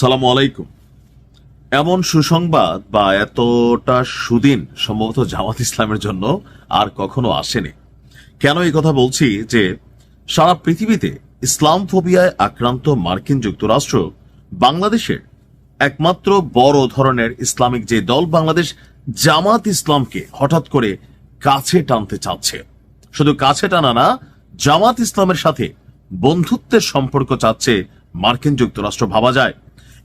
সালাম আলাইকুম। এমন সুসংবাদ বা এতটা সুদিন সম্ভবত জামাত ইসলামের জন্য আর কখনো আসেনি। কেন এই কথা বলছি যে সারা পৃথিবীতে ইসলাম ফোবিয়ায় আক্রান্ত মার্কিন যুক্তরাষ্ট্র বাংলাদেশের একমাত্র বড় ধরনের ইসলামিক যে দল বাংলাদেশ, জামাত ইসলামকে হঠাৎ করে কাছে টানতে চাচ্ছে। শুধু কাছে টানা না, জামাত ইসলামের সাথে বন্ধুত্বের সম্পর্ক চাচ্ছে মার্কিন যুক্তরাষ্ট্র। ভাবা যায়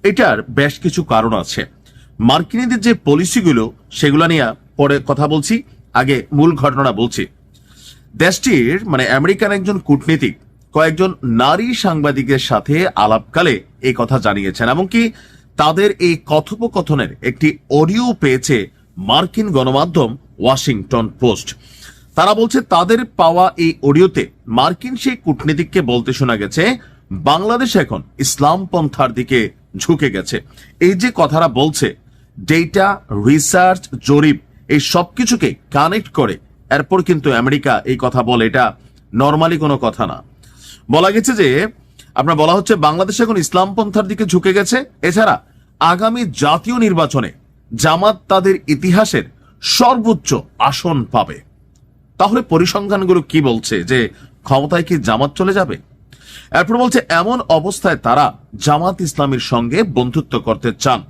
এটার বেশ কিছু কারণ আছে। মার্কিনীদের যে পলিসিগুলো, সেগুলো নিয়ে পরে কথা বলছি। আগে মূল ঘটনা বলছি। দেশটির মানে আমেরিকান একজন কূটনীতিক, কয়েকজন নারী সাংবাদিকের সাথে আলাপকালে এই কথা জানিয়েছেন, এমনকি তাদের এই কথোপকথনের একটি অডিও পেয়েছে মার্কিন গণমাধ্যম ওয়াশিংটন পোস্ট। তারা বলছে, তাদের পাওয়া এই অডিওতে মার্কিন সেই কূটনীতিককে বলতে শোনা গেছে, বাংলাদেশ এখন ইসলাম পন্থার দিকে ঝুঁকে গেছে। এই যে কথাটা বলছে ডেটা রিসার্চ জরিপ, এই সবকিছুকে কানেক্ট করে, এরপর কিন্তু আমেরিকা এই কথা বলে, এটা নর্মালি কোনো কথা না। বলা গেছে যে, আপনার বলা হচ্ছে বাংলাদেশ এখন ইসলাম পন্থার দিকে ঝুঁকে গেছে। এছাড়া আগামী জাতীয় নির্বাচনে জামাত তাদের ইতিহাসের সর্বোচ্চ আসন পাবে। তাহলে পরিসংখ্যানগুলো কি বলছে? যে ক্ষমতায় কি জামাত চলে যাবে? এরপর বলছে, এমন অবস্থায় তারা জামাত ইসলামের সঙ্গে বন্ধুত্ব করতে চান।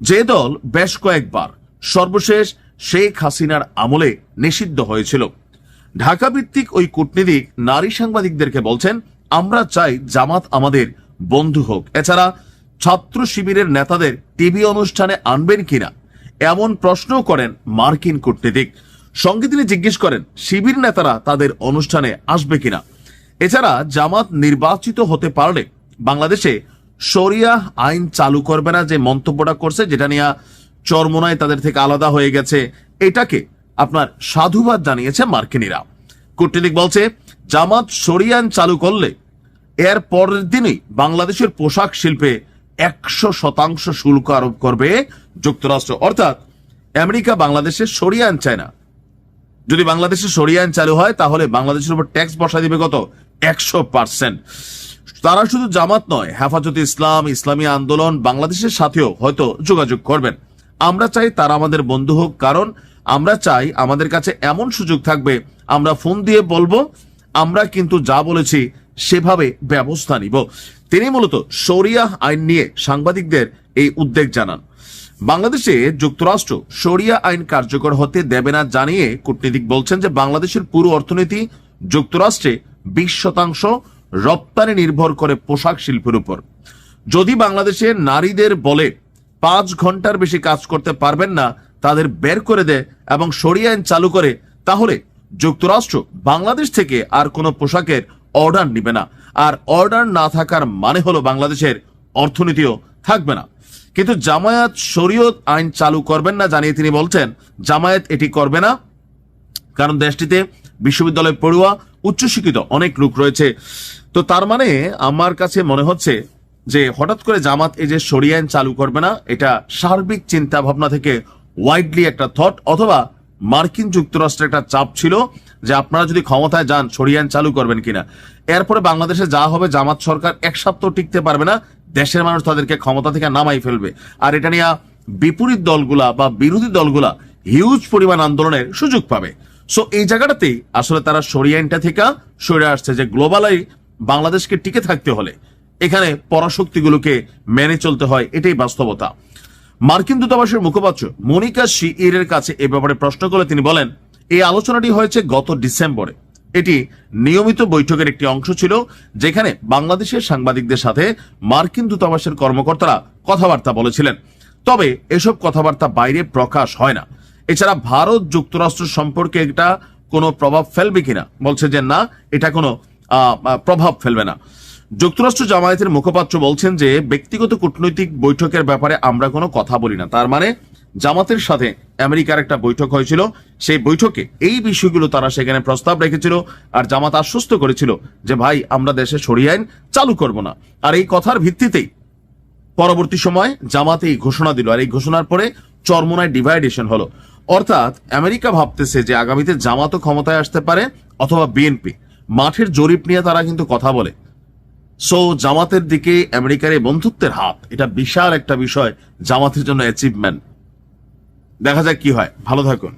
যে দল বেশ কয়েকবার সর্বশেষ শেখ হাসিনার আমলে নিষিদ্ধ হয়েছিল। ঢাকা ভিত্তিক ওই কূটনীতিক নারী সাংবাদিকদেরকে বলছেন, আমরা চাই জামাত আমাদের বন্ধু হোক। এছাড়া ছাত্র শিবিরের নেতাদের টিভি অনুষ্ঠানে আনবেন কিনা এমন প্রশ্নও করেন মার্কিন কূটনীতিক। সঙ্গে তিনি জিজ্ঞেস করেন, শিবির নেতারা তাদের অনুষ্ঠানে আসবে কিনা? এছাড়া জামাত নির্বাচিত হতে পারলে বাংলাদেশে শরিয়া আইন চালু করবে না যে মন্তব্যটা করছে, যেটা নিয়ে চরমোনায় তাদের থেকে আলাদা হয়ে গেছে, এটাকে আপনার সাধুবাদ জানিয়েছে মার্কিনীরা। কূটনীতিক বলছে, জামাত শরিয়া আইন চালু করলে এর পরের দিনই বাংলাদেশের পোশাক শিল্পে একশো শতাংশ শুল্ক আরোপ করবে যুক্তরাষ্ট্র। অর্থাৎ আমেরিকা বাংলাদেশের সরিয়ে আইন চায় না। যদি বাংলাদেশে সরিয়ে আইন চালু হয়, তাহলে বাংলাদেশের উপর ট্যাক্স বসা দিবে কত? একশো পার্সেন্ট। তারা শুধু জামাত নয়, হেফাজতে ইসলাম, ইসলামী আন্দোলন, বাংলাদেশের সাথেও হয়তো যোগাযোগ করবেন। আমরা চাই তারা আমাদের বন্ধু হোক, কারণ আমরা চাই আমাদের কাছে এমন সুযোগ থাকবে, আমরা ফোন দিয়ে বলব, আমরা কিন্তু যা বলেছি সেভাবে ব্যবস্থা নিব। তিনি মূলত শরিয়াহ আইন নিয়ে সাংবাদিকদের এই উদ্বেগ জানান। বাংলাদেশে যুক্তরাষ্ট্র শরিয়া আইন কার্যকর হতে দেবে না জানিয়ে কূটনীতিক বলছেন যে বাংলাদেশের পুরো অর্থনীতি যুক্তরাষ্ট্রে বিশ শতাংশ রপ্তানি নির্ভর করে পোশাক শিল্পের উপর। যদি বাংলাদেশে নারীদের বলে পাঁচ ঘণ্টার বেশি কাজ করতে পারবেন না, তাদের বের করে দেয় এবং সরিয়া আইন চালু করে, তাহলে যুক্তরাষ্ট্র বাংলাদেশ থেকে আর কোনো পোশাকের অর্ডার নিবে না। আর অর্ডার না থাকার মানে হলো বাংলাদেশের অর্থনীতিও থাকবে না। কিন্তু জামায়াত শরীয়ত আইন চালু করবেন না জানিয়ে তিনি বলছেন, জামায়াত এটি করবে না। কারণ দেশটিতে বিশ্ববিদ্যালয় পড়ুয়া উচ্চশিক্ষিত অনেক লোক রয়েছে। তো তার মানে আমার কাছে মনে হচ্ছে যে হঠাৎ করে জামাত এই যে সরিয়া চালু করবে না, এটা সার্বিক চিন্তা ভাবনা থেকে ওয়াইডলি একটা থট অথবা মার্কিন যুক্তরাষ্ট্রের একটা চাপ ছিল যে আপনারা যদি ক্ষমতায় যান, সরিয়া চালু করবেন কিনা। এরপরে বাংলাদেশে যা হবে, জামাত সরকার এক সপ্তাহ টিকতে পারবে না, দেশের মানুষ তাদেরকে ক্ষমতা থেকে নামাই ফেলবে। আর এটা নিয়ে বিপরীত দলগুলা বা বিরোধী দলগুলা হিউজ পরিমাণ আন্দোলনের সুযোগ পাবে। সো এই জায়গাটাতেই আসলে তারা সরিয়া থেকে সরে আসছে যে গ্লোবালাই বাংলাদেশকে টিকে থাকতে হলে এখানে পরাশক্তিগুলোকে মেনে চলতে হয়, এটাই বাস্তবতা। মার্কিন দূতাবাসের মুখপাত্র মনিকা শিইরের কাছে এ ব্যাপারে প্রশ্ন করে তিনি বলেন, এই আলোচনাটি হয়েছে গত ডিসেম্বরে। এটি নিয়মিত বৈঠকের একটি অংশ ছিল যেখানে বাংলাদেশের সাংবাদিকদের সাথে মার্কিন দূতাবাসের কর্মকর্তারা কথাবার্তা বলেছিলেন। তবে এসব কথাবার্তা বাইরে প্রকাশ হয় না। এছাড়া ভারত যুক্তরাষ্ট্র সম্পর্কে এটা কোনো প্রভাব ফেলবে কিনা? বলছে যে না, এটা কোনো প্রভাব ফেলবে না। যুক্তরাষ্ট্র জামায়াতের মুখপাত্র বলছেন যে, ব্যক্তিগত কূটনৈতিক বৈঠকের ব্যাপারে আমরা কোনো কথা বলি না। তার মানে জামাতের সাথে আমেরিকার একটা বৈঠক হয়েছিল। সেই বৈঠকে এই বিষয়গুলো তারা সেখানে প্রস্তাব রেখেছিল আর জামাত আশ্বস্ত করেছিল যে, ভাই, আমরা দেশে সরিয়ে আইন চালু করব না। আর এই কথার ভিত্তিতেই পরবর্তী সময় জামাতে এই ঘোষণা দিল। আর এই ঘোষণার পরে চরমোনায় ডিভাইডেশন হলো। অর্থাৎ আমেরিকা ভাবতেছে যে আগামীতে জামাতও ক্ষমতায় আসতে পারে অথবা বিএনপি। মাঠের জরিপ নিয়ে তারা কিন্তু কথা বলে। সো, জামাতের দিকে আমেরিকার এই বন্ধুত্বের হাত, এটা বিশাল একটা বিষয় জামাতের জন্য অ্যাচিভমেন্ট দেখা যাক কি হয়। ভালো থাকুন।